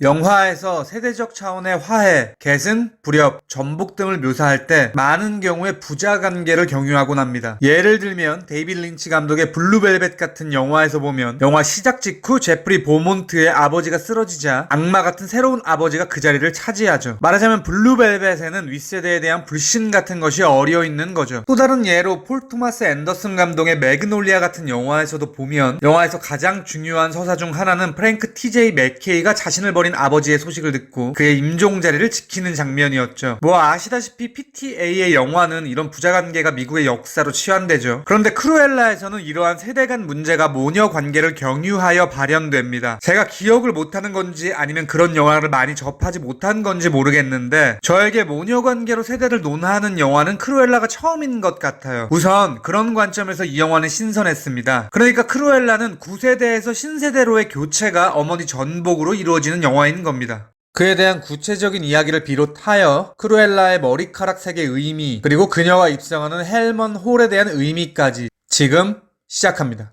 영화에서 세대적 차원의 화해, 계승, 불협, 전복 등을 묘사할 때 많은 경우에 부자 관계를 경유하곤 합니다. 예를 들면 데이빗 린치 감독의 블루벨벳 같은 영화에서 보면 영화 시작 직후 제프리 보몬트의 아버지가 쓰러지자 악마 같은 새로운 아버지가 그 자리를 차지하죠. 말하자면 블루벨벳에는 윗세대에 대한 불신 같은 것이 어려 있는 거죠. 또 다른 예로 폴 토마스 앤더슨 감독의 매그놀리아 같은 영화에서도 보면 영화에서 가장 중요한 서사 중 하나는 프랭크 TJ 맥케이가 자신을 버린 아버지의 소식을 듣고 그의 임종 자리를 지키는 장면이었죠. 뭐 아시다시피 PTA의 영화는 이런 부자관계가 미국의 역사로 치환되죠. 그런데 크루엘라에서는 이러한 세대 간 문제가 모녀 관계를 경유하여 발현됩니다. 제가 기억을 못하는 건지 아니면 그런 영화를 많이 접하지 못한 건지 모르겠는데 저에게 모녀 관계로 세대를 논하는 영화는 크루엘라가 처음인 것 같아요. 우선 그런 관점에서 이 영화는 신선했습니다. 그러니까 크루엘라는 9세대에서 신세대로의 교체가 어머니 전복으로 이루어지는 영화 인 겁니다. 그에 대한 구체적인 이야기를 비롯하여 크루엘라의 머리카락 색의 의미 그리고 그녀가 입성하는 헬먼 홀에 대한 의미까지 지금 시작합니다.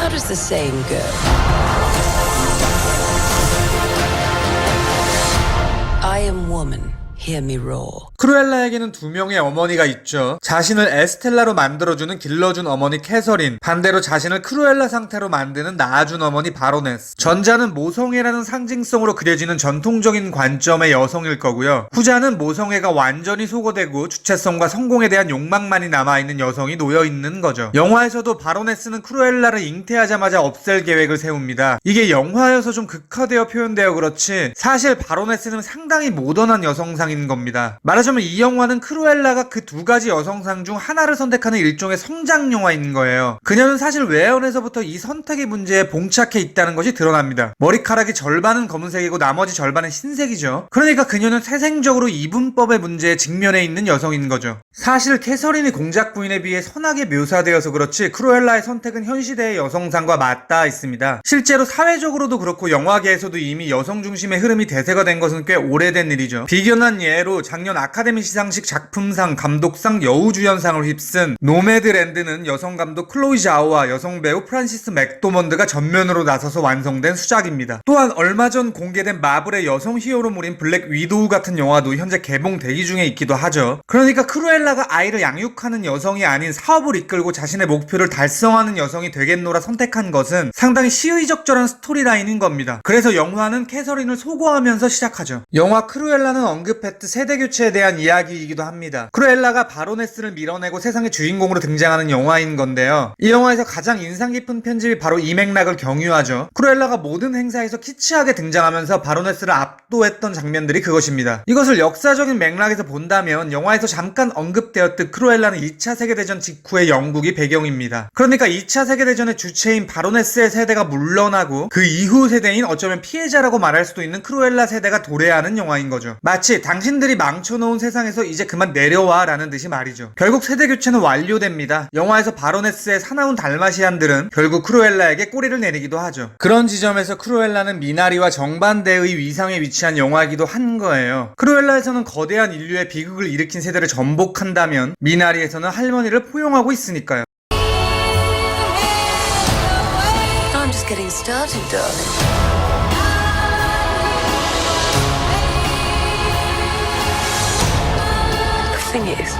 How does the saying go? I am woman, hear me roar. 크루엘라에게는 두 명의 어머니가 있죠. 자신을 에스텔라로 만들어주는 길러준 어머니 캐서린, 반대로 자신을 크루엘라 상태로 만드는 낳아준 어머니 바로네스. 전자는 모성애라는 상징성으로 그려지는 전통적인 관점의 여성일 거고요. 후자는 모성애가 완전히 소거되고 주체성과 성공에 대한 욕망만이 남아있는 여성이 놓여있는 거죠. 영화에서도 바로네스는 크루엘라를 잉태하자마자 없앨 계획을 세웁니다. 이게 영화여서 좀 극화되어 표현되어 그렇지 사실 바로네스는 상당히 모던한 여성상인 겁니다. 말하자 면이 영화는 크루엘라가 그 두 가지 여성상 중 하나를 선택하는 일종의 성장 영화인 거예요. 그녀는 사실 외연에서부터 이 선택의 문제에 봉착해 있다는 것이 드러납니다. 머리카락이 절반은 검은색이고 나머지 절반은 흰색이죠. 그러니까 그녀는 태생적으로 이분법의 문제에 직면해 있는 여성인 거죠. 사실 캐서린이 공작 부인에 비해 선하게 묘사되어서 그렇지 크루엘라의 선택은 현 시대의 여성상과 맞닿아 있습니다. 실제로 사회적으로도 그렇고 영화계에서도 이미 여성 중심의 흐름이 대세가 된 것은 꽤 오래된 일이죠. 비견한 예로 작년 아카 데미 시상식 작품상, 감독상, 여우주연상을 휩쓴 노매드랜드는 여성 감독 클로이 자오와 여성 배우 프란시스 맥도먼드가 전면으로 나서서 완성된 수작입니다. 또한 얼마 전 공개된 마블의 여성 히어로 물인 블랙 위도우 같은 영화도 현재 개봉 대기 중에 있기도 하죠. 그러니까 크루엘라가 아이를 양육하는 여성이 아닌 사업을 이끌고 자신의 목표를 달성하는 여성이 되겠노라 선택한 것은 상당히 시의적절한 스토리라인인 겁니다. 그래서 영화는 캐서린을 소거하면서 시작하죠. 영화 크루엘라는 언급했듯 세대 교체에 대한 이야기이기도 합니다. 크루엘라가 바로네스를 밀어내고 세상의 주인공으로 등장하는 영화인 건데요. 이 영화에서 가장 인상 깊은 편집이 바로 이 맥락을 경유하죠. 크루엘라가 모든 행사에서 키치하게 등장하면서 바로네스를 압도했던 장면들이 그것입니다. 이것을 역사적인 맥락에서 본다면 영화에서 잠깐 언급되었듯 크루엘라는 2차 세계대전 직후의 영국이 배경입니다. 그러니까 2차 세계대전의 주체인 바로네스의 세대가 물러나고 그 이후 세대인 어쩌면 피해자라고 말할 수도 있는 크루엘라 세대가 도래하는 영화인 거죠. 마치 당신들이 망쳐놓은 세상에서 이제 그만 내려와 라는 듯이 말이죠. 결국 세대 교체는 완료됩니다. 영화에서 바로네스의 사나운 달마시안들은 결국 크루엘라에게 꼬리를 내리기도 하죠. 그런 지점에서 크루엘라는 미나리와 정반대의 위상에 위치한 영화이기도 한 거예요. 크루엘라에서는 거대한 인류의 비극을 일으킨 세대를 전복한다면 미나리에서는 할머니를 포용하고 있으니까요. I'm just getting started, darling. Is,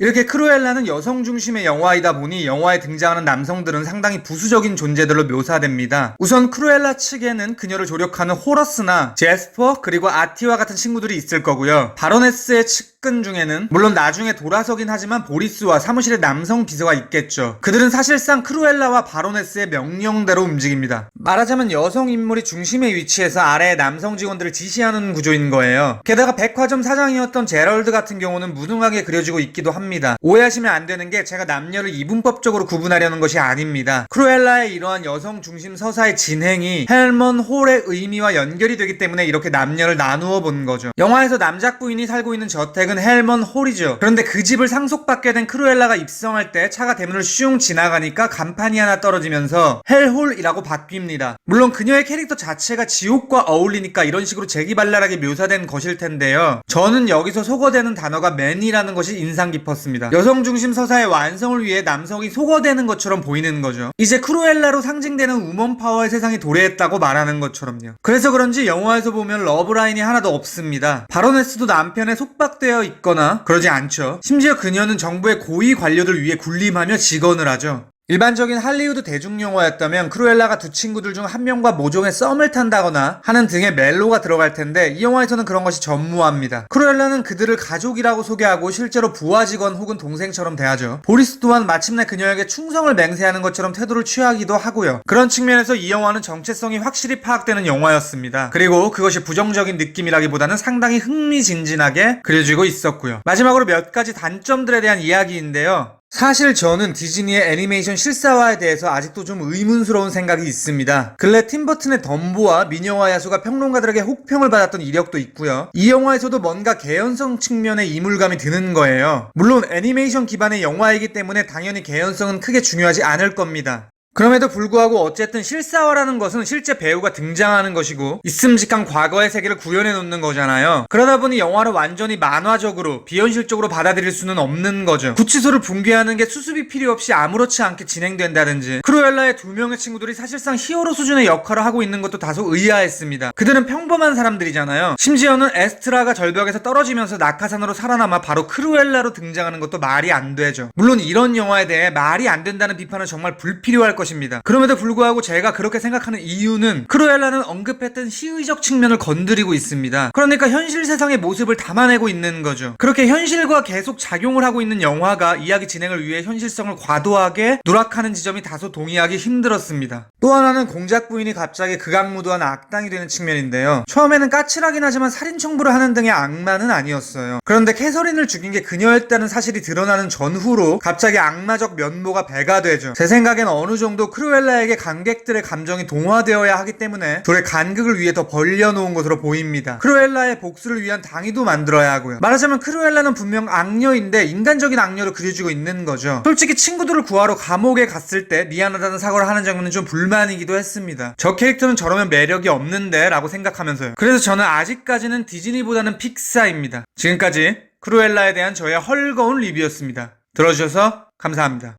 이렇게 크루엘라는 여성 중심의 영화이다 보니 영화에 등장하는 남성들은 상당히 부수적인 존재들로 묘사됩니다. 우선 크루엘라 측에는 그녀를 조력하는 호러스나 제스퍼 그리고 아티와 같은 친구들이 있을 거고요. 바로네스의 측근 중에는 물론 나중에 돌아서긴 하지만 보리스와 사무실의 남성 비서가 있겠죠. 그들은 사실상 크루엘라와 바로네스의 명령대로 움직입니다. 말하자면 여성 인물이 중심에 위치해서 아래의 남성 직원들을 지시하는 구조인 거예요. 게다가 백화점 사장이었던 제럴드 같은 경우는 무능하게 그려지고 있기도 합니다. 오해하시면 안 되는 게 제가 남녀를 이분법적으로 구분하려는 것이 아닙니다. 크루엘라의 이러한 여성 중심 서사의 진행이 헬먼 홀의 의미와 연결이 되기 때문에 이렇게 남녀를 나누어 본 거죠. 영화에서 남작 부인이 살고 있는 저택은 주택은 헬먼 홀이죠. 그런데 그 집을 상속받게 된 크루엘라가 입성할 때 차가 대문을 슝 지나가니까 간판이 하나 떨어지면서 헬홀이라고 바뀝니다. 물론 그녀의 캐릭터 자체가 지옥과 어울리니까 이런 식으로 재기발랄하게 묘사된 것일 텐데요. 저는 여기서 속어되는 단어가 맨이라는 것이 인상 깊었습니다. 여성 중심 서사의 완성을 위해 남성이 속어되는 것처럼 보이는 거죠. 이제 크루엘라로 상징되는 우먼 파워의 세상이 도래했다고 말하는 것처럼요. 그래서 그런지 영화에서 보면 러브라인이 하나도 없습니다. 바로네스도 남편에 속박되어 있거나 그러지 않죠. 심지어 그녀는 정부의 고위 관료들 위해 군림하며 직언을 하죠. 일반적인 할리우드 대중 영화였다면 크루엘라가 두 친구들 중 한 명과 모종의 썸을 탄다거나 하는 등의 멜로가 들어갈 텐데 이 영화에서는 그런 것이 전무합니다. 크루엘라는 그들을 가족이라고 소개하고 실제로 부하 직원 혹은 동생처럼 대하죠. 보리스 또한 마침내 그녀에게 충성을 맹세하는 것처럼 태도를 취하기도 하고요. 그런 측면에서 이 영화는 정체성이 확실히 파악되는 영화였습니다. 그리고 그것이 부정적인 느낌이라기보다는 상당히 흥미진진하게 그려지고 있었고요. 마지막으로 몇 가지 단점들에 대한 이야기인데요. 사실 저는 디즈니의 애니메이션 실사화에 대해서 아직도 좀 의문스러운 생각이 있습니다. 근래 팀버튼의 덤보와 미녀와 야수가 평론가들에게 혹평을 받았던 이력도 있고요. 이 영화에서도 뭔가 개연성 측면의 이물감이 드는 거예요. 물론 애니메이션 기반의 영화이기 때문에 당연히 개연성은 크게 중요하지 않을 겁니다. 그럼에도 불구하고 어쨌든 실사화라는 것은 실제 배우가 등장하는 것이고 있음직한 과거의 세계를 구현해 놓는 거잖아요. 그러다 보니 영화를 완전히 만화적으로 비현실적으로 받아들일 수는 없는 거죠. 구치소를 붕괴하는 게 수습이 필요 없이 아무렇지 않게 진행된다든지 크루엘라의 두 명의 친구들이 사실상 히어로 수준의 역할을 하고 있는 것도 다소 의아했습니다. 그들은 평범한 사람들이잖아요. 심지어는 에스트라가 절벽에서 떨어지면서 낙하산으로 살아남아 바로 크루엘라로 등장하는 것도 말이 안 되죠. 물론 이런 영화에 대해 말이 안 된다는 비판은 정말 불필요할 것입니다. 그럼에도 불구하고 제가 그렇게 생각하는 이유는 크루엘라는 언급했던 시의적 측면을 건드리고 있습니다. 그러니까 현실 세상의 모습을 담아내고 있는 거죠. 그렇게 현실과 계속 작용을 하고 있는 영화가 이야기 진행을 위해 현실성을 과도하게 누락하는 지점이 다소 동의하기 힘들었습니다. 또 하나는 공작 부인이 갑자기 극악무도한 악당이 되는 측면인데요. 처음에는 까칠하긴 하지만 살인 청부를 하는 등의 악마는 아니었어요. 그런데 캐서린을 죽인 게 그녀였다는 사실이 드러나는 전후로 갑자기 악마적 면모가 배가 되죠. 제 생각엔 어느 정도 크루엘라에게 관객들의 감정이 동화되어야 하기 때문에 둘의 간극을 위해 더 벌려놓은 것으로 보입니다. 크루엘라의 복수를 위한 당위도 만들어야 하고요. 말하자면 크루엘라는 분명 악녀인데 인간적인 악녀로 그려지고 있는 거죠. 솔직히 친구들을 구하러 감옥에 갔을 때 미안하다는 사과를 하는 장면은 좀 불만이기도 했습니다. 저 캐릭터는 저러면 매력이 없는데 라고 생각하면서요. 그래서 저는 아직까지는 디즈니보다는 픽사입니다. 지금까지 크루엘라에 대한 저의 헐거운 리뷰였습니다. 들어주셔서 감사합니다.